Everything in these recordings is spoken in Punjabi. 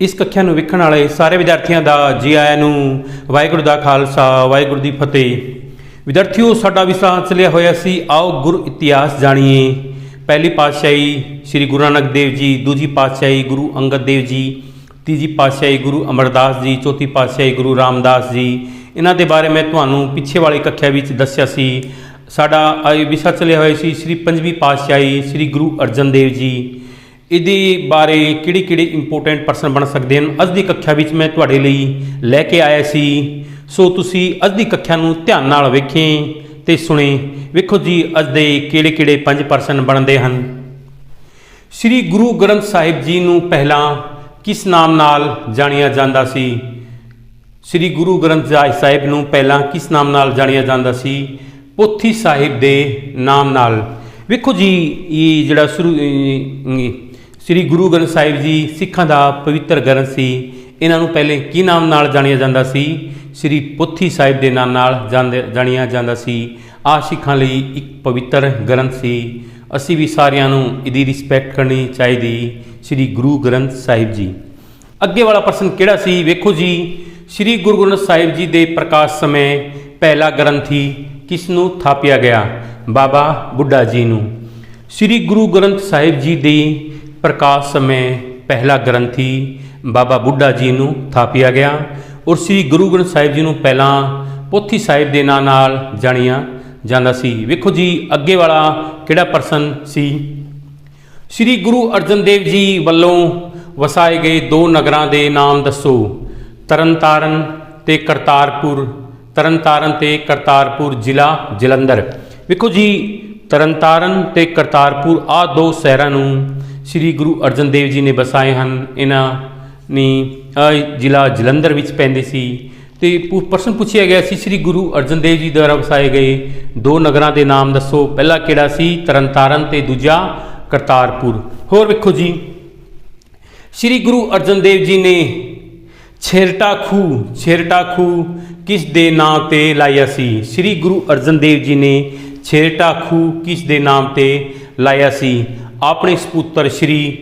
ਇਸ ਕੱਖਿਆ ਨੂੰ ਵੇਖਣ ਵਾਲੇ ਸਾਰੇ ਵਿਦਿਆਰਥੀਆਂ ਦਾ ਜੀ ਆਇਆਂ ਨੂੰ ਵਾਹਿਗੁਰੂ ਦਾ ਖਾਲਸਾ, ਵਾਹਿਗੁਰੂ ਦੀ ਫਤਿਹ। ਵਿਦਿਆਰਥੀਓ, ਸਾਡਾ ਵਿਸ਼ਾ ਚੱਲਿਆ ਹੋਇਆ ਸੀ। ਆਓ ਗੁਰੂ ਇਤਿਹਾਸ ਜਾਣੀਏ। ਪਹਿਲੀ ਪਾਤਸ਼ਾਹੀ ਸ੍ਰੀ ਗੁਰੂ ਨਾਨਕ ਦੇਵ ਜੀ, ਦੂਜੀ ਪਾਤਸ਼ਾਹੀ ਗੁਰੂ ਅੰਗਦ ਦੇਵ ਜੀ, ਤੀਜੀ ਪਾਤਸ਼ਾਹੀ ਗੁਰੂ ਅਮਰਦਾਸ ਜੀ, ਚੌਥੀ ਪਾਤਸ਼ਾਹੀ ਗੁਰੂ ਰਾਮਦਾਸ ਜੀ। ਇਹਨਾਂ ਦੇ ਬਾਰੇ ਮੈਂ ਤੁਹਾਨੂੰ ਪਿੱਛੇ ਵਾਲੀ ਕੱਖਿਆ ਵਿੱਚ ਦੱਸਿਆ ਸੀ। ਸਾਡਾ ਵਿਸ਼ਾ ਚੱਲਿਆ ਹੋਇਆ ਸੀ। ਸ੍ਰੀ ਪੰਜਵੀਂ ਪਾਤਸ਼ਾਹੀ ਸ੍ਰੀ ਗੁਰੂ ਅਰਜਨ ਦੇਵ ਜੀ। ਇਹਦੇ ਬਾਰੇ ਕਿਹੜੇ ਕਿਹੜੇ ਇੰਪੋਰਟੈਂਟ ਪਰਸਨ ਬਣ ਸਕਦੇ ਹਨ? ਅੱਜ ਦੀ ਕੱਖਿਆ ਵਿੱਚ ਮੈਂ ਤੁਹਾਡੇ ਲਈ ਲੈ ਕੇ ਆਇਆ ਸੀ। ਸੋ ਤੁਸੀਂ ਅੱਜ ਦੀ ਕੱਖਿਆ ਨੂੰ ਧਿਆਨ ਨਾਲ ਵੇਖੇਂ ਤੇ ਸੁਣੇ। ਵੇਖੋ ਜੀ, ਅੱਜ ਦੇ ਕਿਹੜੇ ਕਿਹੜੇ ਪੰਜ ਪਰਸਨ ਬਣਦੇ ਹਨ। ਸ੍ਰੀ ਗੁਰੂ ਗ੍ਰੰਥ ਸਾਹਿਬ ਜੀ ਨੂੰ ਪਹਿਲਾਂ ਕਿਸ ਨਾਮ ਨਾਲ ਜਾਣਿਆ ਜਾਂਦਾ ਸੀ? ਸ੍ਰੀ ਗੁਰੂ ਗ੍ਰੰਥ ਸਾਹਿਬ ਨੂੰ ਪਹਿਲਾਂ ਕਿਸ ਨਾਮ ਨਾਲ ਜਾਣਿਆ ਜਾਂਦਾ ਸੀ? ਪੋਥੀ ਸਾਹਿਬ ਦੇ ਨਾਮ ਨਾਲ। ਵੇਖੋ ਜੀ, ਇਹ ਜਿਹੜਾ ਸ਼ੁਰੂ ਸ੍ਰੀ ਗੁਰੂ ਗ੍ਰੰਥ ਸਾਹਿਬ ਜੀ ਸਿੱਖਾਂ ਦਾ ਪਵਿੱਤਰ ਗ੍ਰੰਥ ਸੀ। ਇਹਨਾਂ ਨੂੰ ਪਹਿਲੇ ਕੀ ਨਾਮ ਨਾਲ ਜਾਣਿਆ ਜਾਂਦਾ ਸੀ? ਸ੍ਰੀ ਪੋਥੀ ਸਾਹਿਬ ਦੇ ਨਾਮ ਨਾਲ ਜਾਣਦੇ- ਜਾਣਿਆ ਜਾਂਦਾ ਸੀ। ਆ ਸਿੱਖਾਂ ਲਈ ਇੱਕ ਪਵਿੱਤਰ ਗ੍ਰੰਥ ਸੀ। ਅਸੀਂ ਵੀ ਸਾਰਿਆਂ ਨੂੰ ਇਹਦੀ ਰਿਸਪੈਕਟ ਕਰਨੀ ਚਾਹੀਦੀ, ਸ੍ਰੀ ਗੁਰੂ ਗ੍ਰੰਥ ਸਾਹਿਬ ਜੀ। ਅੱਗੇ ਵਾਲਾ ਪ੍ਰਸ਼ਨ ਕਿਹੜਾ ਸੀ? ਵੇਖੋ ਜੀ, ਸ੍ਰੀ ਗੁਰੂ ਗ੍ਰੰਥ ਸਾਹਿਬ ਜੀ ਦੇ ਪ੍ਰਕਾਸ਼ ਸਮੇਂ ਪਹਿਲਾ ਗ੍ਰੰਥੀ ਕਿਸ ਨੂੰ ਥਾਪਿਆ ਗਿਆ? ਬਾਬਾ ਬੁੱਢਾ ਜੀ ਨੂੰ। ਸ੍ਰੀ ਗੁਰੂ ਗ੍ਰੰਥ ਸਾਹਿਬ ਜੀ ਦੀ ਪ੍ਰਕਾਸ਼ ਸਮੇਂ ਪਹਿਲਾ ਗ੍ਰੰਥੀ ਬਾਬਾ ਬੁੱਢਾ ਜੀ ਨੂੰ ਥਾਪਿਆ ਗਿਆ। ਔਰ ਸ੍ਰੀ ਗੁਰੂ ਗ੍ਰੰਥ ਸਾਹਿਬ ਜੀ ਨੂੰ ਪਹਿਲਾਂ ਪੋਥੀ ਸਾਹਿਬ ਦੇ ਨਾਂ ਨਾਲ ਜਾਣਿਆ ਜਾਂਦਾ ਸੀ। ਵੇਖੋ ਜੀ, ਅੱਗੇ ਵਾਲਾ ਕਿਹੜਾ ਪਰਸਨ ਸੀ? ਸ੍ਰੀ ਗੁਰੂ ਅਰਜਨ ਦੇਵ ਜੀ ਵੱਲੋਂ ਵਸਾਏ ਗਏ ਦੋ ਨਗਰਾਂ ਦੇ ਨਾਮ ਦੱਸੋ। ਤਰਨਤਾਰਨ ਤੇ ਕਰਤਾਰਪੁਰ, ਤਰਨਤਾਰਨ ਤੇ ਕਰਤਾਰਪੁਰ ਜ਼ਿਲ੍ਹਾ ਜਲੰਧਰ। ਵੇਖੋ ਜੀ, ਤਰਨਤਾਰਨ ਤੇ ਕਰਤਾਰਪੁਰ ਆ ਦੋ ਸ਼ਹਿਰਾਂ ਨੂੰ ਸ੍ਰੀ ਗੁਰੂ ਅਰਜਨ ਦੇਵ ਜੀ ਨੇ ਵਸਾਏ ਹਨ। ਇਹਨਾਂ ਨੇ ਜ਼ਿਲ੍ਹਾ ਜਲੰਧਰ ਵਿੱਚ ਪੈਂਦੇ ਸੀ। ਤੇ ਪੁ- ਪ੍ਰਸ਼ਨ ਪੁੱਛਿਆ ਗਿਆ ਸੀ, ਸ੍ਰੀ ਗੁਰੂ ਅਰਜਨ ਦੇਵ ਜੀ ਦੁਆਰਾ ਵਸਾਏ ਗਏ ਦੋ ਨਗਰਾਂ ਦੇ ਨਾਮ ਦੱਸੋ। ਪਹਿਲਾ ਕਿਹੜਾ ਸੀ? ਤਰਨਤਾਰਨ ਤੇ ਦੂਜਾ ਕਰਤਾਰਪੁਰ। ਹੋਰ ਵੇਖੋ ਜੀ। ਸ੍ਰੀ ਗੁਰੂ ਅਰਜਨ ਦੇਵ ਜੀ ਨੇ ਛੇਰਟਾ ਖੂ ਛੇਰਟਾ ਖੂ ਕਿਸ ਦੇ ਨਾਮ ਤੇ ਲਾਇਆ ਸੀ? ਸ੍ਰੀ ਗੁਰੂ ਅਰਜਨ ਦੇਵ ਜੀ ਨੇ ਛੇਰਟਾ ਖੂ ਕਿਸ ਦੇ ਨਾਮ ਤੇ ਲਾਇਆ ਸੀ? ਆਪਣੇ ਸਪੁੱਤਰ ਸ੍ਰੀ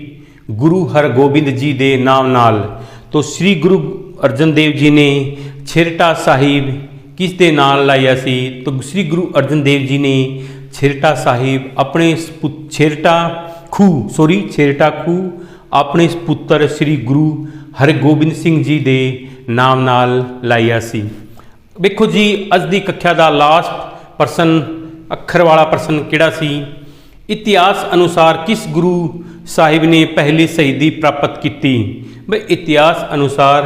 ਗੁਰੂ ਹਰਗੋਬਿੰਦ ਜੀ ਦੇ ਨਾਮ ਨਾਲ ਤੋਂ ਸ੍ਰੀ ਗੁਰੂ ਅਰਜਨ ਦੇਵ ਜੀ ਨੇ ਛੇਰਟਾ ਸਾਹਿਬ ਕਿਸ ਦੇ ਨਾਲ ਲਾਇਆ ਸੀ? ਤਾਂ ਸ੍ਰੀ ਗੁਰੂ ਅਰਜਨ ਦੇਵ ਜੀ ਨੇ ਛੇਰਟਾ ਸਾਹਿਬ ਆਪਣੇ ਸਪੁ- ਛੇਰਟਾ ਖੂ ਸੋਰੀ ਛੇਰਟਾ ਖੂ, ਆਪਣੇ ਪੁੱਤਰ ਸ੍ਰੀ ਗੁਰੂ ਹਰਗੋਬਿੰਦ ਸਿੰਘ ਜੀ ਦੇ ਨਾਮ ਨਾਲ ਲਾਇਆ ਸੀ। ਵੇਖੋ ਜੀ, ਅੱਜ ਦੀ ਕੱਖਿਆ ਦਾ ਲਾਸਟ ਪਰਸਨ ਅੱਖਰ ਵਾਲਾ ਪਰਸਨ ਕਿਹੜਾ ਸੀ? ਇਤਿਹਾਸ ਅਨੁਸਾਰ ਕਿਸ ਗੁਰੂ ਸਾਹਿਬ ਨੇ ਪਹਿਲੀ ਸ਼ਹੀਦੀ ਪ੍ਰਾਪਤ ਕੀਤੀ? ਬਈ ਇਤਿਹਾਸ ਅਨੁਸਾਰ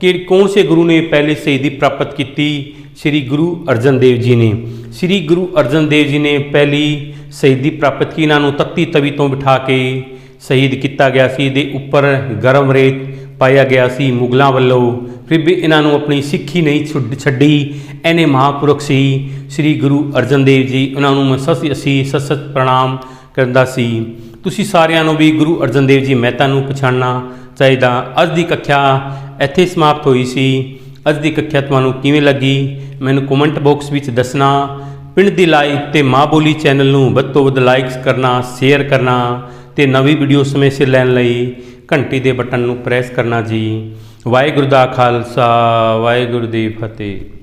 ਕਿ ਕੌਣ ਸੇ ਗੁਰੂ ਨੇ ਪਹਿਲੇ ਸ਼ਹੀਦੀ ਪ੍ਰਾਪਤ ਕੀਤੀ? ਸ੍ਰੀ ਗੁਰੂ ਅਰਜਨ ਦੇਵ ਜੀ ਨੇ। ਸ੍ਰੀ ਗੁਰੂ ਅਰਜਨ ਦੇਵ ਜੀ ਨੇ ਪਹਿਲੀ ਸ਼ਹੀਦੀ ਪ੍ਰਾਪਤ ਕੀਤੀ। ਇਹਨਾਂ ਨੂੰ ਤੱਤੀ ਤਵੀ ਤੋਂ ਬਿਠਾ ਕੇ ਸ਼ਹੀਦ ਕੀਤਾ ਗਿਆ ਸੀ। ਦੇ ਉੱਪਰ ਗਰਮ ਰੇਤ ਪਾਇਆ ਗਿਆ ਸੀ ਮੁਗਲਾਂ ਵੱਲੋਂ। ਫਿਰ ਵੀ ਇਹਨਾਂ ਨੂੰ ਆਪਣੀ ਸਿੱਖੀ ਨਹੀਂ ਛੁੱਡ- ਛੱਡੀ ਐਨੇ ਮਹਾਪੁਰਖ ਸੀ, ਸ੍ਰੀ ਗੁਰੂ ਅਰਜਨ ਦੇਵ ਜੀ, ਉਹਨਾਂ ਨੂੰ ਮੈਂ ਸਤਿ ਅਸੀਂ ਸਤਿ ਸਤਿ ਪ੍ਰਣਾਮ ਕਰਦਾ ਸੀ। ਤੁਸੀਂ ਸਾਰਿਆਂ ਨੂੰ ਵੀ ਗੁਰੂ ਅਰਜਨ ਦੇਵ ਜੀ ਮਹਿਤਾ ਨੂੰ ਪਛਾਣਨਾ ਚਾਹੀਦਾ। ਅੱਜ ਦੀ ਕੱਖਿਆ ਇੱਥੇ ਸਮਾਪਤ ਹੋਈ ਸੀ। ਅੱਜ ਦੀ ਕੱਖਿਆ ਤੁਹਾਨੂੰ ਕਿਵੇਂ ਲੱਗੀ? ਮੈਨੂੰ ਕਮੈਂਟ ਬਾਕਸ ਵਿੱਚ ਦੱਸਣਾ। ਪਿੰਡ ਦੀ ਲਾਈਕ ਤੇ ਮਾਂ ਬੋਲੀ ਚੈਨਲ ਨੂੰ ਵੱਧ ਤੋਂ ਵੱਧ ਲਾਈਕਸ ਕਰਨਾ ਸ਼ੇਅਰ ਕਰਨਾ ਤੇ ਨਵੀਂ ਵੀਡੀਓ ਸਮੇਂ ਸਿਰ ਲੈਣ ਲਈ ਘੰਟੀ ਦੇ ਬਟਨ ਨੂੰ ਪ੍ਰੈਸ ਕਰਨਾ ਜੀ। ਵਾਹਿਗੁਰੂ ਦਾ ਖਾਲਸਾ ਵਾਹਿਗੁਰੂ ਦੀ ਫਤਿਹ।